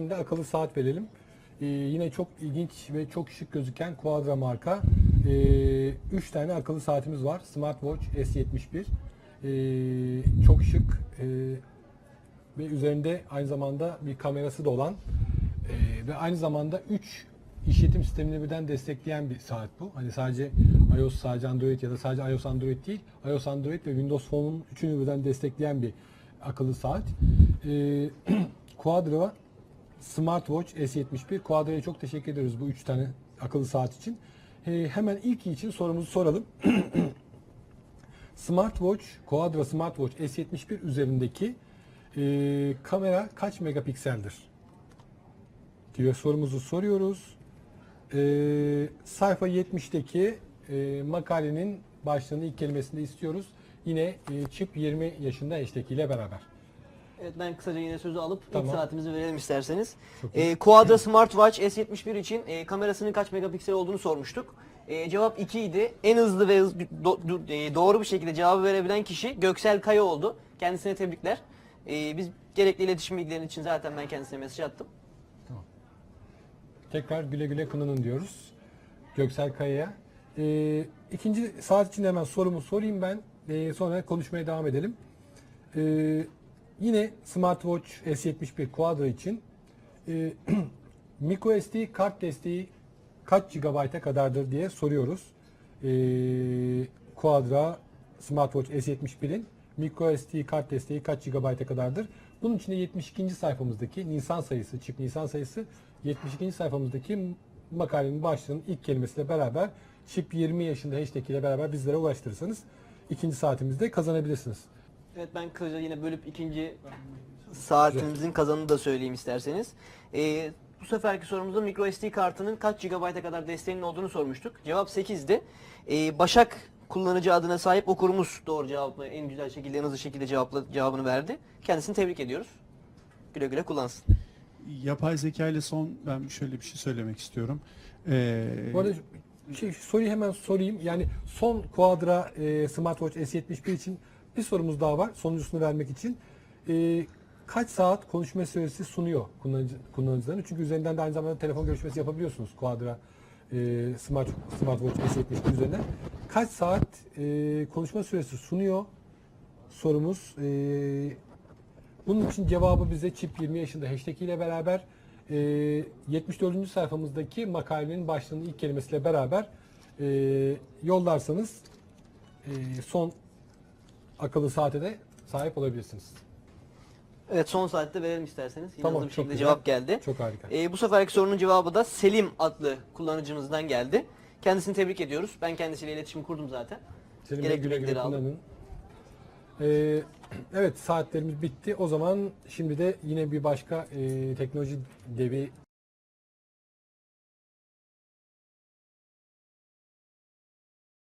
akıllı saat verelim. Ee, yine çok ilginç ve çok şık gözüken Quadra marka 3 tane akıllı saatimiz var. Smartwatch S71. Ee, çok şık ee, ve üzerinde aynı zamanda bir kamerası da olan ee, ve aynı zamanda 3 işletim sistemini birden destekleyen bir saat bu. Hani sadece iOS, sadece Android ya da sadece iOS Android değil. iOS Android ve Windows Phone'un üçünü birden destekleyen bir akıllı saat. Ee, Quadra Smartwatch S71. Quadra'ya çok teşekkür ediyoruz bu üç tane akıllı saat için. Ee, hemen ilk için sorumuzu soralım. Smartwatch, Quadra Smartwatch S71 üzerindeki e, kamera kaç megapikseldir? diye sorumuzu soruyoruz. Ee, sayfa 70'teki e, makalenin başlığının ilk kelimesinde istiyoruz. Yine e, çip 20 yaşında ile beraber. Evet ben kısaca yine sözü alıp Tamam. ilk saatimizi verelim isterseniz. Ee, Quadra Smartwatch S71 için e, kamerasının kaç megapiksel olduğunu sormuştuk. E, cevap 2 idi. En hızlı ve hız- do- do- e, doğru bir şekilde cevabı verebilen kişi Göksel Kaya oldu. Kendisine tebrikler. E, biz gerekli iletişim bilgileri için zaten ben kendisine mesaj attım. Tekrar güle güle kullanın diyoruz. Göksel Kaya'ya. Ee, ikinci saat için hemen sorumu sorayım ben. Ee, sonra konuşmaya devam edelim. Ee, yine Smartwatch S71 Quadro için e, microSD kart desteği kaç GB'a kadardır diye soruyoruz. Ee, Quadra Smartwatch S71'in microSD kart desteği kaç GB'a kadardır? Bunun için de 72. sayfamızdaki Nisan sayısı, çip Nisan sayısı 72. sayfamızdaki makalenin başlığının ilk kelimesiyle beraber çip 20 yaşında hashtag ile beraber bizlere ulaştırırsanız ikinci saatimizde kazanabilirsiniz. Evet ben kısaca yine bölüp ikinci saatimizin kazanını da söyleyeyim isterseniz. Ee, bu seferki sorumuzda microSD kartının kaç GB'a kadar desteğinin olduğunu sormuştuk. Cevap 8'di. Ee, Başak kullanıcı adına sahip okurumuz doğru cevabı en güzel şekilde en hızlı şekilde cevapla, cevabını verdi. Kendisini tebrik ediyoruz. Güle güle kullansın. Yapay zeka ile son ben şöyle bir şey söylemek istiyorum. Ee, Bu arada şey, soruyu hemen sorayım. Yani son Quadra e, Smartwatch S71 için bir sorumuz daha var. Sonuncusunu vermek için. E, kaç saat konuşma süresi sunuyor kullanıcı, kullanıcıların? Çünkü üzerinden de aynı zamanda telefon görüşmesi yapabiliyorsunuz Quadra e, Smart, Smartwatch S71 üzerinden. Kaç saat e, konuşma süresi sunuyor sorumuz. E, bunun için cevabı bize çip 20 yaşında hashtag ile beraber e, 74. sayfamızdaki makalenin başlığının ilk kelimesiyle beraber e, yollarsanız e, son akıllı saate de sahip olabilirsiniz. Evet son saatte verelim isterseniz. Yine Tamam, hızlı bir şekilde güzel. cevap geldi. Çok harika. Ee, bu seferki sorunun cevabı da Selim adlı kullanıcımızdan geldi. Kendisini tebrik ediyoruz. Ben kendisiyle iletişim kurdum zaten. Selim Bey güle güle kullanın. Ee, evet saatlerimiz bitti. O zaman şimdi de yine bir başka e, teknoloji devi